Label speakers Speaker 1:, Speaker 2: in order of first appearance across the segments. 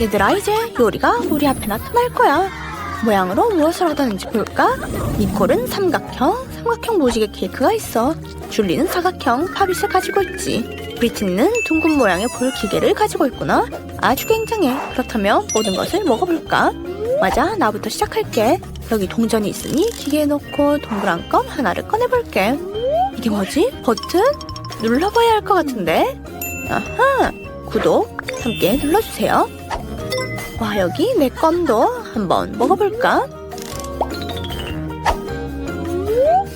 Speaker 1: 얘들아 이제 요리가 우리 앞에 나타날 거야. 모양으로 무엇을 하다는지 볼까? 니콜은 삼각형, 삼각형 무지개 케이크가 있어. 줄리는 사각형 파빗을 가지고 있지. 브리트니는 둥근 모양의 볼 기계를 가지고 있구나. 아주 굉장해. 그렇다면 모든 것을 먹어볼까? 맞아, 나부터 시작할게. 여기 동전이 있으니 기계에 넣고 동그란 껌 하나를 꺼내볼게. 이게 뭐지? 버튼? 눌러봐야 할 것 같은데? 아하! 구독 함께 눌러주세요. 와, 여기 내 껌도 한번 먹어볼까?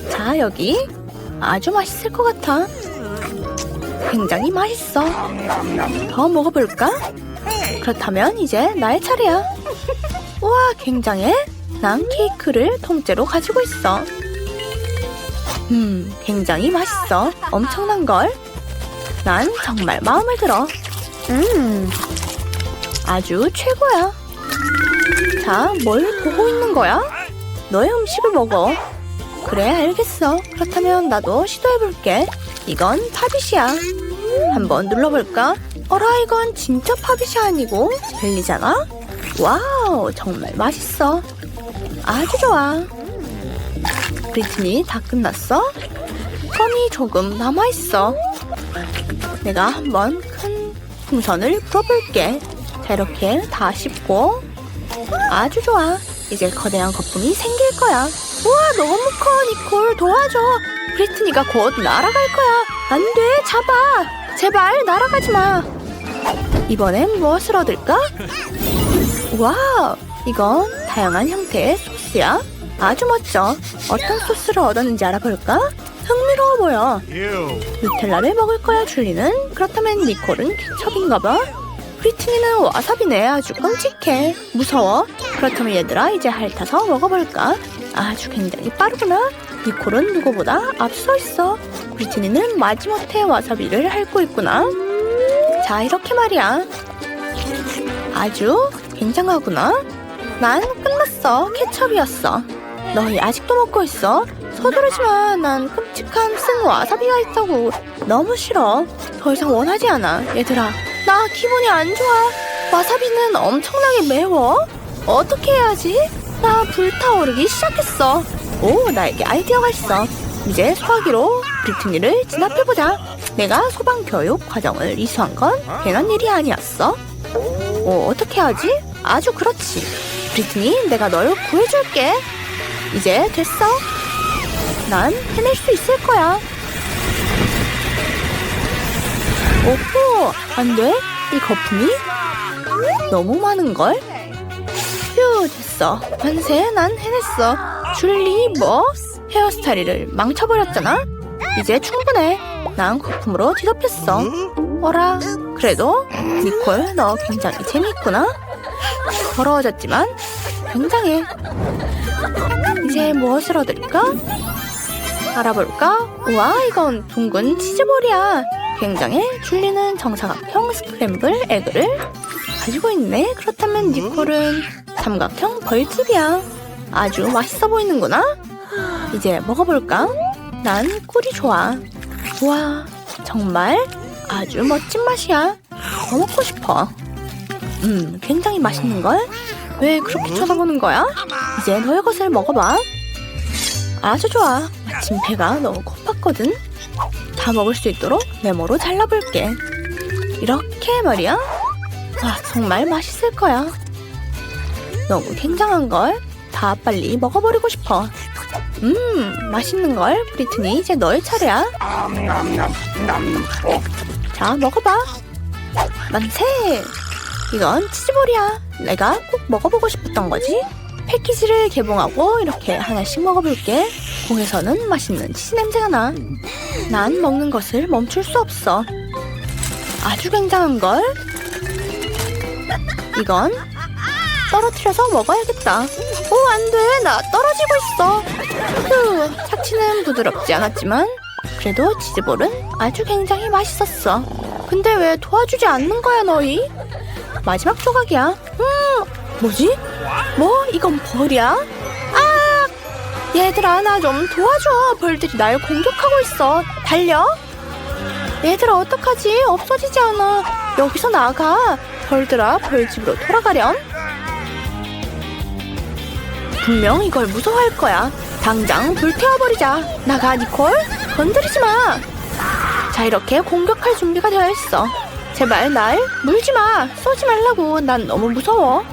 Speaker 1: 자, 여기 아주 맛있을 것 같아. 굉장히 맛있어. 더 먹어볼까? 그렇다면 이제 나의 차례야. 우와, 굉장해. 난 케이크를 통째로 가지고 있어. 음, 굉장히 맛있어. 엄청난 걸. 난 정말 마음에 들어. 음, 아주 최고야. 자, 뭘 보고 있는 거야? 너의 음식을 먹어. 그래, 알겠어. 그렇다면 나도 시도해볼게. 이건 팝잇이야. 한번 눌러볼까? 어라, 이건 진짜 팝잇이 아니고 젤리잖아? 와우, 정말 맛있어. 아주 좋아. 브리트니 다 끝났어? 껌이 조금 남아있어. 내가 한번 큰 풍선을 풀어볼게. 자, 이렇게 다 씹고. 아주 좋아. 이제 거대한 거품이 생길 거야. 우와, 너무 커, 니콜. 도와줘. 브리트니가 곧 날아갈 거야. 안 돼, 잡아. 제발, 날아가지 마. 이번엔 무엇을 얻을까? 와우, 이건 다양한 형태의 소스야. 아주 멋져. 어떤 소스를 얻었는지 알아볼까? 흥미로워 보여. 누텔라를 먹을 거야, 줄리는. 그렇다면 니콜은 케첩인가 봐. 브리트니는 와사비네. 아주 끔찍해. 무서워. 그렇다면 얘들아, 이제 핥아서 먹어볼까? 아주 굉장히 빠르구나. 니콜은 누구보다 앞서 있어. 브리트니는 마지못해 와사비를 핥고 있구나. 자, 이렇게 말이야. 아주 굉장하구나. 난 끝났어. 케첩이었어. 너희 아직도 먹고 있어? 서두르지 마. 난 끔찍한 쓴 와사비가 있다고. 너무 싫어. 더 이상 원하지 않아. 얘들아, 나 기분이 안 좋아. 와사비는 엄청나게 매워. 어떻게 해야지? 나 불타오르기 시작했어. 오, 나에게 아이디어가 있어. 이제 소화기로 브리트니를 진압해보자. 내가 소방 교육 과정을 이수한 건 괜한 일이 아니었어. 오, 어떻게 하지? 아주 그렇지. 브리트니, 내가 널 구해줄게. 이제 됐어. 난 해낼 수 있을 거야. 오호, 안 돼. 이 거품이 너무 많은걸? 휴, 됐어. 만세, 난 해냈어. 줄리, 뭐? 헤어스타일을 망쳐버렸잖아? 이제 충분해. 난 거품으로 뒤덮였어. 어라, 그래도 니콜, 너 굉장히 재미있구나. 더러워졌지만 굉장해. 이제 무엇을 얻을까? 알아볼까? 우와, 이건 둥근 치즈볼이야. 굉장해. 줄리는 정사각형 스크램블 에그를 가지고 있네. 그렇다면 니콜은 삼각형 벌집이야. 아주 맛있어 보이는구나. 이제 먹어볼까? 난 꿀이 좋아. 우와, 정말 아주 멋진 맛이야. 더 먹고 싶어. 음, 굉장히 맛있는걸? 왜 그렇게 쳐다보는 거야? 이제 너의 것을 먹어봐. 아주 좋아. 마침 배가 너무 고팠거든. 다 먹을 수 있도록 메모로 잘라볼게. 이렇게 말이야. 와, 정말 맛있을 거야. 너무 굉장한 걸? 다 빨리 먹어버리고 싶어. 음, 맛있는 걸? 브리트니, 이제 너의 차례야. 자, 먹어봐. 만세! 이건 치즈볼이야. 내가 꼭 먹어보고 싶었던 거지. 패키지를 개봉하고 이렇게 하나씩 먹어볼게. 공에서는 맛있는 치즈 냄새가 나. 난 먹는 것을 멈출 수 없어. 아주 굉장한 걸. 이건 떨어뜨려서 먹어야겠다. 오, 안 돼. 나 떨어지고 있어. 휴, 착취는 부드럽지 않았지만 그래도 치즈볼은 아주 굉장히 맛있었어. 근데 왜 도와주지 않는 거야, 너희? 마지막 조각이야. 음, 뭐지? 뭐? 이건 벌이야? 아! 얘들아, 나 좀 도와줘. 벌들이 날 공격하고 있어. 달려? 얘들아, 어떡하지? 없어지지 않아. 여기서 나가. 벌들아 벌집으로 돌아가렴. 분명 이걸 무서워할 거야. 당장 불태워버리자. 나가 니콜. 건드리지 마. 자 이렇게 공격할 준비가 되어 있어. 제발 날 물지 마. 쏘지 말라고. 난 너무 무서워.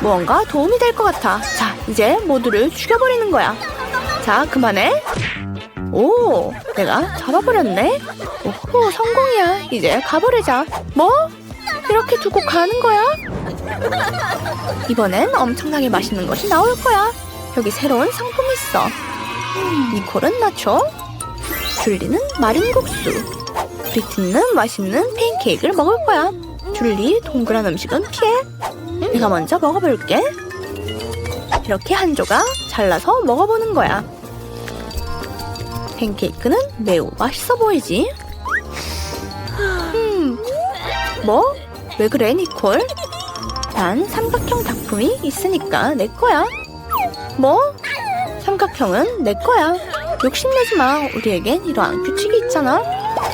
Speaker 1: 무언가 도움이 될 것 같아. 자 이제 모두를 죽여버리는 거야. 자 그만해. 오, 내가 잡아버렸네. 오호, 성공이야. 이제 가버리자. 뭐? 이렇게 두고 가는 거야? 이번엔 엄청나게 맛있는 것이 나올 거야. 여기 새로운 상품이 있어. 니콜은 나초, 줄리는 마린 국수, 브리트니는 맛있는 팬케이크를 먹을 거야. 줄리, 동그란 음식은 피해. 내가 먼저 먹어볼게. 이렇게 한 조각 잘라서 먹어보는 거야. 팬케이크는 매우 맛있어 보이지? 음, 뭐? 왜 그래, 니콜? 난 삼각형 작품이 있으니까 내 거야. 뭐? 삼각형은 내 거야. 욕심내지 마. 우리에겐 이러한 규칙이 있잖아.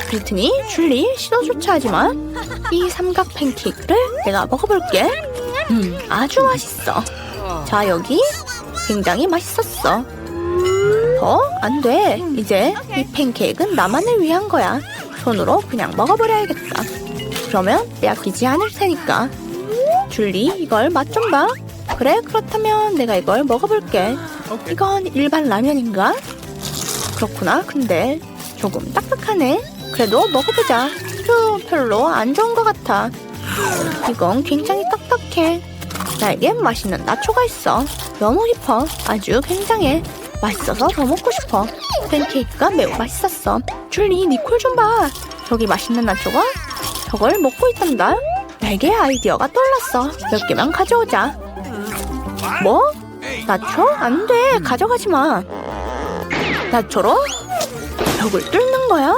Speaker 1: 브리트니, 줄리, 시도조차 하지 마. 이 삼각 팬케이크를 내가 먹어볼게. 음, 아주 맛있어. 자, 여기 굉장히 맛있었어. 어? 안 돼. 이제 이 팬케이크는 나만을 위한 거야. 손으로 그냥 먹어버려야겠다. 그러면 빼앗기지 않을 테니까. 줄리, 이걸 맛 좀 봐. 그래, 그렇다면 내가 이걸 먹어볼게. 이건 일반 라면인가? 그렇구나. 근데 조금 딱딱하네. 그래도 먹어보자. 휴, 별로 안 좋은 것 같아. 이건 굉장히 딱딱해. 나에겐 맛있는 나초가 있어. 너무 깊어. 아주 굉장해. 맛있어서 더 먹고 싶어. 팬케이크가 매우 맛있었어. 줄리, 니콜 좀 봐. 저기 맛있는 나초가 저걸 먹고 있단다. 나에게 아이디어가 떠올랐어. 몇 개만 가져오자. 뭐? 나초? 안 돼. 가져가지 마. 나초로? 벽을 뚫는 거야?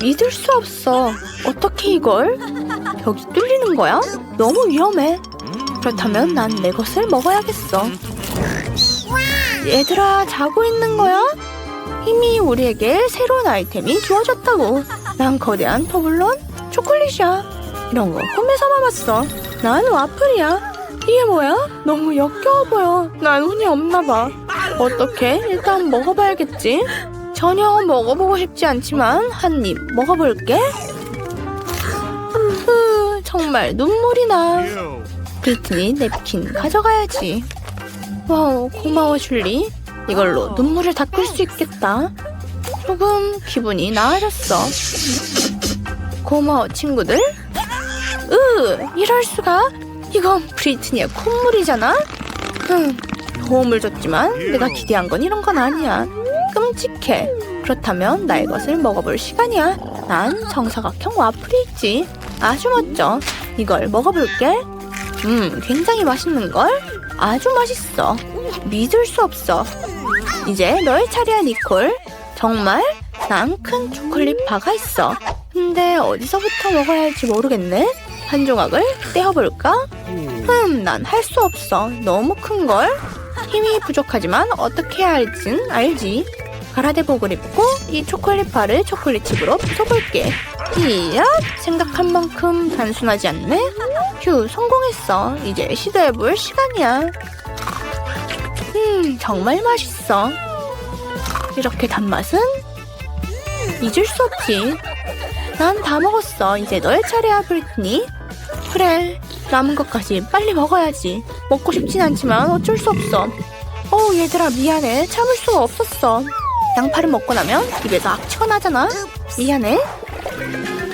Speaker 1: 믿을 수 없어. 어떻게 이걸? 벽이 뚫리는 거야? 너무 위험해. 그렇다면 난 내 것을 먹어야겠어. 얘들아, 자고 있는 거야? 이미 우리에게 새로운 아이템이 주어졌다고. 난 거대한 터블론 초콜릿이야. 이런 거 꿈에서만 봤어. 난 와플이야. 이게 뭐야? 너무 역겨워 보여. 난 운이 없나 봐. 어떻게? 일단 먹어봐야겠지. 전혀 먹어보고 싶지 않지만 한 입 먹어볼게. 으, 정말 눈물이 나. 브리트니 냅킨 가져가야지. 와우, 고마워, 줄리. 이걸로 눈물을 닦을 수 있겠다. 조금 기분이 나아졌어. 고마워, 친구들. 으, 이럴 수가? 이건 브리트니의 콧물이잖아? 흠, 도움을 줬지만 내가 기대한 건 이런 건 아니야. 끔찍해. 그렇다면 나의 것을 먹어볼 시간이야. 난 정사각형 와플이 있지. 아주 멋져. 이걸 먹어볼게. 음, 굉장히 맛있는걸? 아주 맛있어. 믿을 수 없어. 이제 너의 차례야, 니콜. 정말? 난 큰 초콜릿 바가 있어. 근데 어디서부터 먹어야 할지 모르겠네. 한 조각을 떼어볼까? 흠, 난 할 수 없어. 너무 큰걸? 힘이 부족하지만 어떻게 해야 할진 알지. 가라데복을 입고 이 초콜릿 바를 초콜릿 칩으로 부숴볼게. 이야, 생각한 만큼 단순하지 않네? 휴, 성공했어. 이제 시도해볼 시간이야. 음, 정말 맛있어. 이렇게 단맛은 잊을 수 없지. 난 다 먹었어. 이제 너의 차례야, 브리트니. 그래, 남은 것까지 빨리 먹어야지. 먹고 싶진 않지만 어쩔 수 없어. 어우, 얘들아, 미안해. 참을 수가 없었어. 양파를 먹고 나면 입에서 악취가 나잖아. 미안해.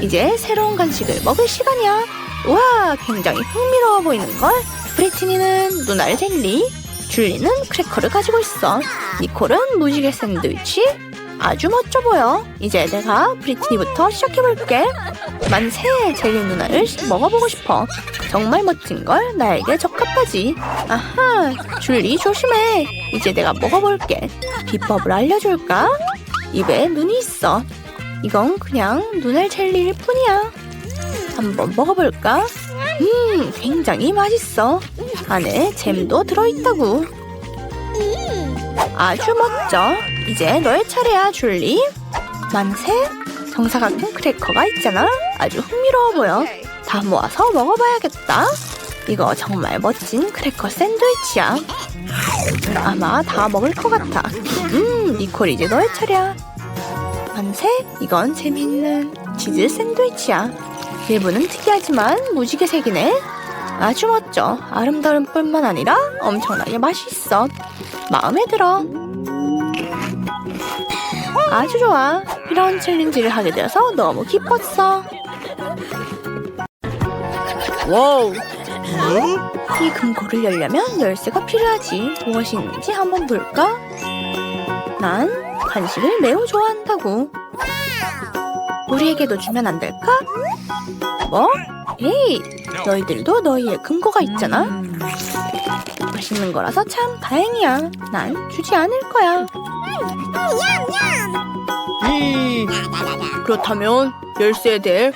Speaker 1: 이제 새로운 간식을 먹을 시간이야. 우와, 굉장히 흥미로워 보이는걸? 브리트니는 눈알 젤리, 줄리는 크래커를 가지고 있어. 니콜은 무지개 샌드위치. 아주 멋져 보여. 이제 내가 브리트니부터 시작해볼게. 만세 젤리 누나를 먹어보고 싶어. 정말 멋진 걸? 나에게 적합하지. 아하, 줄리 조심해. 이제 내가 먹어볼게. 비법을 알려줄까? 입에 눈이 있어. 이건 그냥 눈알 젤리일 뿐이야. 한번 먹어볼까? 음, 굉장히 맛있어. 안에 잼도 들어있다고. 아주 멋져. 이제 너의 차례야, 줄리. 만세. 정사각형 크래커가 있잖아. 아주 흥미로워 보여. 다 모아서 먹어봐야겠다. 이거 정말 멋진 크래커 샌드위치야. 아마 다 먹을 것 같아. 음, 니콜 이제 너의 차례야. 만세, 이건 재밌는 치즈 샌드위치야. 일부는 특이하지만 무지개 색이네. 아주 멋져. 아름다울 뿐만 아니라 엄청나게 맛있어. 마음에 들어. 아주 좋아. 이런 챌린지를 하게 되어서 너무 기뻤어. 와우. 이 금고를 열려면 열쇠가 필요하지. 무엇이 있는지 한번 볼까? 난 간식을 매우 좋아한다고. 우리에게도 주면 안 될까? 뭐? 에이, 너희들도 너희의 금고가 있잖아. 맛있는 거라서 참 다행이야. 난 주지 않을 거야. 그렇다면 열쇠에 대해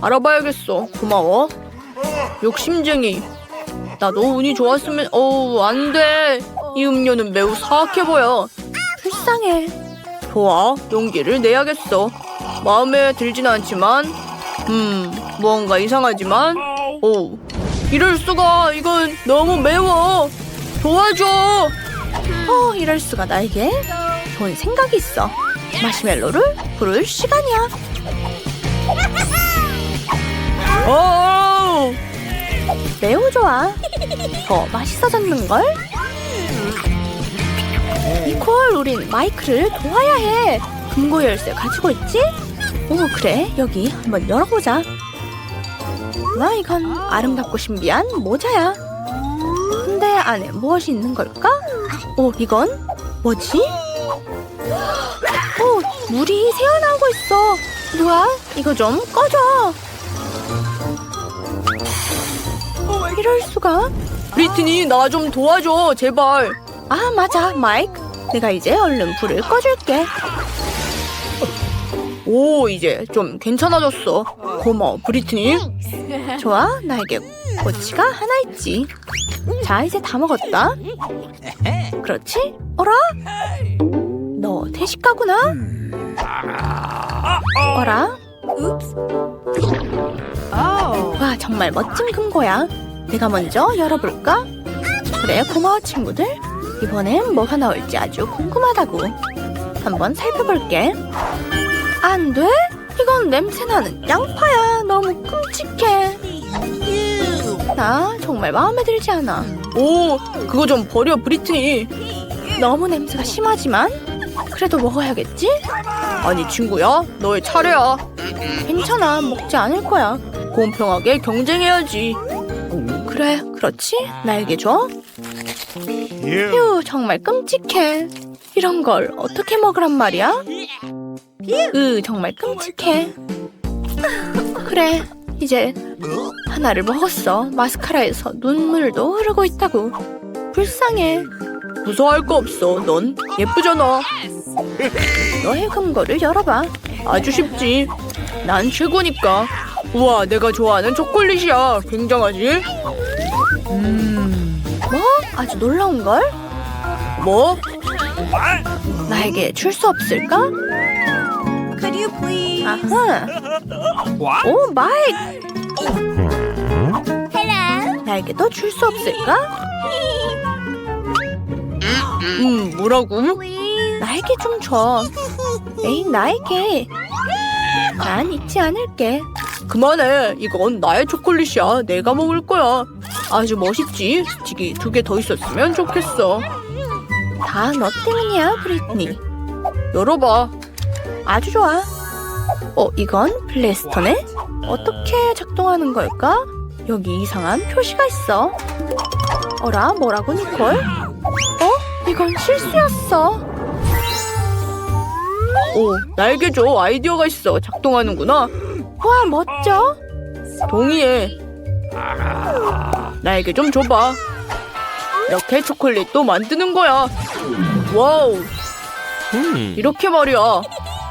Speaker 1: 알아봐야겠어. 고마워. 욕심쟁이. 나도 운이 좋았으면 어우 안 돼. 이 음료는 매우 사악해 보여. 불쌍해. 좋아, 용기를 내야겠어. 마음에 들진 않지만, 음, 무언가 이상하지만, 오, 이럴 수가 이건 너무 매워. 도와줘. 어, 이럴 수가 나에게 좋은 생각이 있어. 마시멜로를 부를 시간이야. 오! 매우 좋아. 더 맛있어졌는걸? 니콜, 우린 마이크를 도와야 해. 금고 열쇠 가지고 있지? 오, 그래. 여기 한번 열어보자. 와, 이건 아름답고 신비한 모자야. 근데 안에 무엇이 있는 걸까? 오, 이건 뭐지? 오, 물이 새어나오고 있어. 뭐야? 이거 좀 꺼줘. 이럴 수가? 브리트니, 나 좀 도와줘, 제발. 아, 맞아, 마이크. 내가 이제 얼른 불을 꺼줄게. 오, 이제 좀 괜찮아졌어. 고마워, 브리트니. 좋아, 나에게 꼬치가 하나 있지. 자, 이제 다 먹었다. 그렇지? 어라? 너 대식가구나? 어라? 와, 정말 멋진 금고야. 내가 먼저 열어볼까? 그래, 고마워, 친구들. 이번엔 뭐가 나올지 아주 궁금하다고. 한번 살펴볼게. 안 돼? 이건 냄새나는 양파야. 너무 끔찍해. 나 정말 마음에 들지 않아. 오, 그거 좀 버려, 브리트니. 너무 냄새가 심하지만 그래도 먹어야겠지? 아니 친구야, 너의 차례야. 괜찮아, 먹지 않을 거야. 공평하게 경쟁해야지. 그래, 그렇지? 나에게 줘. 휴, 정말 끔찍해. 이런 걸 어떻게 먹으란 말이야? 으, 정말 끔찍해. 그래, 이제 하나를 먹었어. 마스카라에서 눈물도 흐르고 있다고. 불쌍해. 무서워할 거 없어. 넌 예쁘잖아. 너의 금고를 열어봐. 아주 쉽지. 난 최고니까. 우와, 내가 좋아하는 초콜릿이야. 굉장하지? 음. 뭐? 아주 놀라운 걸? 뭐? 나에게 줄 수 없을까?
Speaker 2: Please?
Speaker 1: 아하. 오, 마이크.
Speaker 2: Hello.
Speaker 1: 나에게도 줄 수 없을까? 음, 뭐라고?
Speaker 2: Please.
Speaker 1: 나에게 좀 줘. 에이, 나에게. 난 잊지 않을게. 그만해. 이건 나의 초콜릿이야. 내가 먹을 거야. 아주 멋있지? 스틱이 두개 더 있었으면 좋겠어. 다 너 때문이야, 브리트니. 열어봐. 아주 좋아. 어, 이건 블래스터네? 어떻게 작동하는 걸까? 여기 이상한 표시가 있어. 어라, 뭐라고, 니콜? 어? 이건 실수였어. 오, 날개 줘. 아이디어가 있어. 작동하는구나. 와, 멋져. 동의해. 나에게 좀 줘봐. 이렇게 초콜릿도 만드는 거야. 와우. 이렇게 말이야.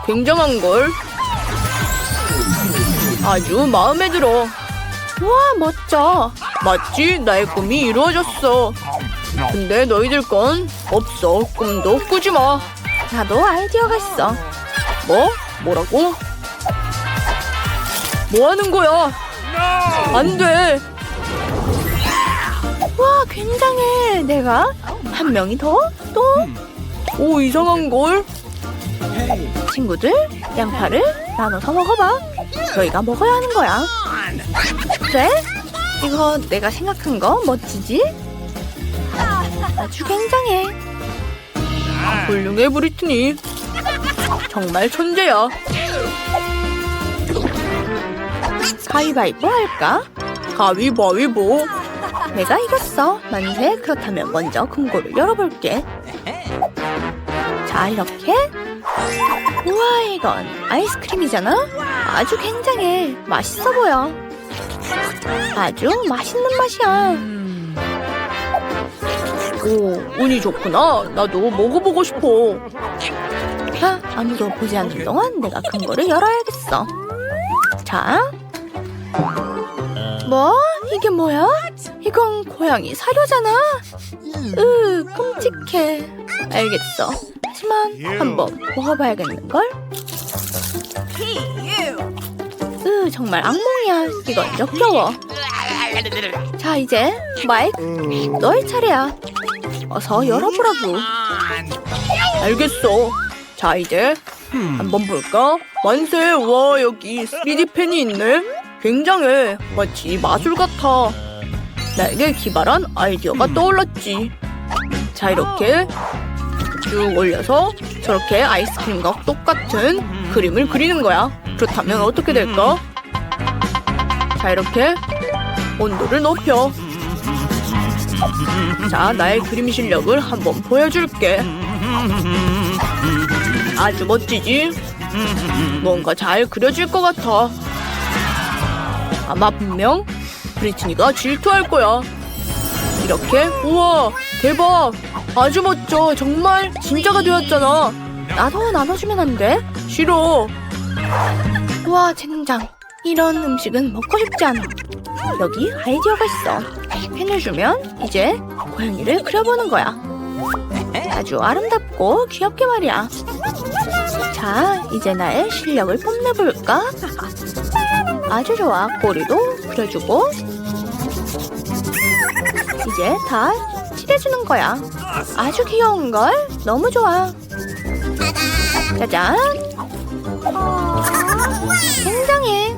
Speaker 1: 굉장한 걸. 아주 마음에 들어. 와, 멋져. 맞지? 나의 꿈이 이루어졌어. 근데 너희들 건 없어. 꿈도 꾸지 마. 나도 아이디어가 있어. 뭐? 뭐라고? 뭐 하는 거야? 안 돼. 와, 굉장해. 내가 한 명이 더? 또? 오, 이상한 걸. 친구들, 양파를 나눠서 먹어봐. 너희가 먹어야 하는 거야. 그래? 이거 내가 생각한 거 멋지지? 아주 굉장해. 훌륭해, 브리트니. 정말 천재야. 가위바위보 할까? 가위바위보. 내가 이겼어. 만세. 그렇다면 먼저 금고를 열어볼게. 자, 이렇게. 우와, 이건 아이스크림이잖아? 아주 굉장해. 맛있어 보여. 아주 맛있는 맛이야. 오, 운이 좋구나. 나도 먹어보고 싶어. 자, 아무도 보지 않는 동안 내가 금고를 열어야겠어. 자. 뭐? 이게 뭐야? 이건 고양이 사료잖아. 으, 끔찍해. 알겠어. 하지만 한번 먹어봐야겠는걸? 으, 정말 악몽이야. 이건 역겨워. 자, 이제 마이크, 너의 차례야. 어서 열어보라고. 알겠어. 자, 이제 한번 볼까? 만세, 와, 여기 3D 펜이 있네. 굉장해. 마치 마술 같아. 나에게 기발한 아이디어가 떠올랐지. 자, 이렇게 쭉 올려서 저렇게 아이스크림과 똑같은 그림을 그리는 거야. 그렇다면 어떻게 될까? 자, 이렇게 온도를 높여. 자, 나의 그림 실력을 한번 보여줄게. 아주 멋지지? 뭔가 잘 그려질 것 같아. 아마 분명 브리트니가 질투할 거야. 이렇게 우와 대박 아주 멋져 정말 진짜가 되었잖아. 나도 나눠주면 안 돼? 싫어. 우와 젠장 이런 음식은 먹고 싶지 않아. 여기 아이디어가 있어. 펜을 주면 이제 고양이를 그려보는 거야. 아주 아름답고 귀엽게 말이야. 자, 이제 나의 실력을 뽐내볼까? 아주 좋아. 꼬리도 그려주고. 이제 다 칠해주는 거야. 아주 귀여운걸? 너무 좋아. 짜잔. 굉장해.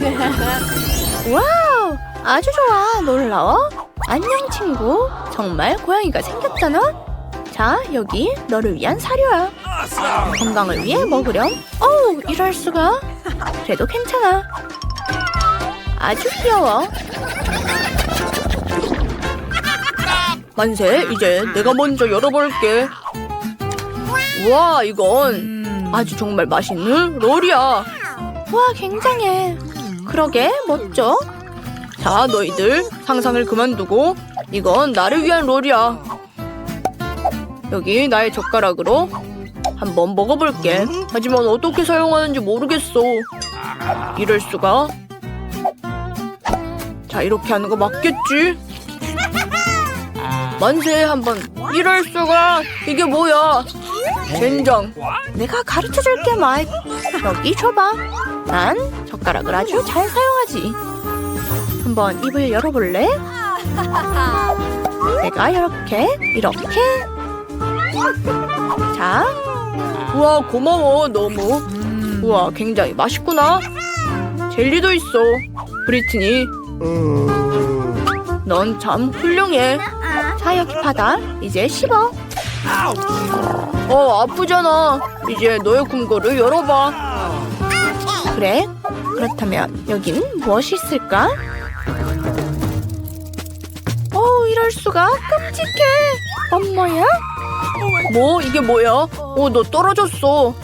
Speaker 1: 와우! 아주 좋아. 놀라워. 안녕, 친구. 정말 고양이가 생겼잖아? 자, 여기 너를 위한 사료야. 건강을 위해 먹으렴. 어우, 이럴 수가. 그래도 괜찮아. 아주 귀여워. 만세, 이제 내가 먼저 열어볼게. 우와, 이건 아주 정말 맛있는 롤이야. 와, 굉장해. 그러게, 멋져. 자, 너희들 상상을 그만두고 이건 나를 위한 롤이야. 여기 나의 젓가락으로 한번 먹어볼게. 하지만 어떻게 사용하는지 모르겠어. 이럴 수가. 자, 이렇게 하는 거 맞겠지? 만세 한번 이럴 수가. 이게 뭐야? 젠장. 내가 가르쳐 줄게, 마이크. 여기 줘봐. 난 젓가락을 아주 잘 사용하지. 한번 입을 열어볼래? 내가 이렇게, 이렇게. 자. 우와, 고마워, 너무. 우와, 굉장히 맛있구나. 젤리도 있어. 브리트니, 넌 참 훌륭해. 자, 여기 받아. 이제 씹어. 어, 아프잖아. 이제 너의 금고를 열어봐. 그래? 그렇다면 여긴 무엇이 있을까? 어, 이럴 수가 끔찍해. 엄마야? 뭐 이게 뭐야? 어, 너 떨어졌어.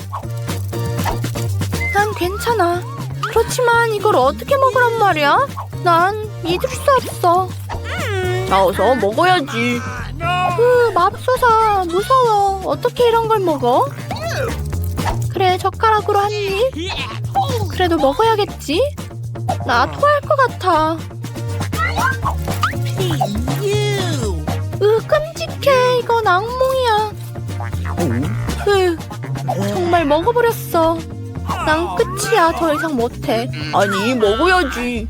Speaker 1: 난 괜찮아. 그렇지만 이걸 어떻게 먹으란 말이야? 난 믿을 수 없어. 자, 어서 먹어야지. 으, 맙소사. 무서워. 어떻게 이런 걸 먹어? 그래, 젓가락으로 한 입. 그래도 먹어야겠지? 나 토할 것 같아. 으, 끔찍해. 이건 악몽이야. 으, 정말 먹어버렸어. 난 끝이야. 더 이상 못해. 아니, 먹어야지.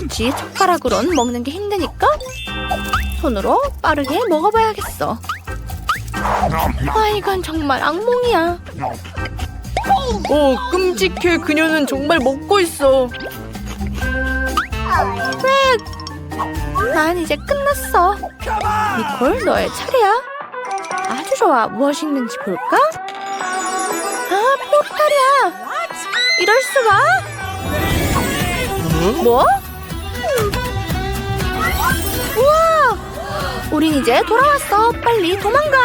Speaker 1: 그렇지. 젓가락으론 먹는 게 힘드니까 손으로 빠르게 먹어봐야겠어. 아, 이건 정말 악몽이야. 어, 끔찍해. 그녀는 정말 먹고 있어. 왜? 난 이제 끝났어. 니콜, 너의 차례야. 아주 좋아. 무엇이 있는지 볼까? 아, 포르탈이야. 이럴 수가? 뭐? 우와! 우린 이제 돌아왔어. 빨리 도망가.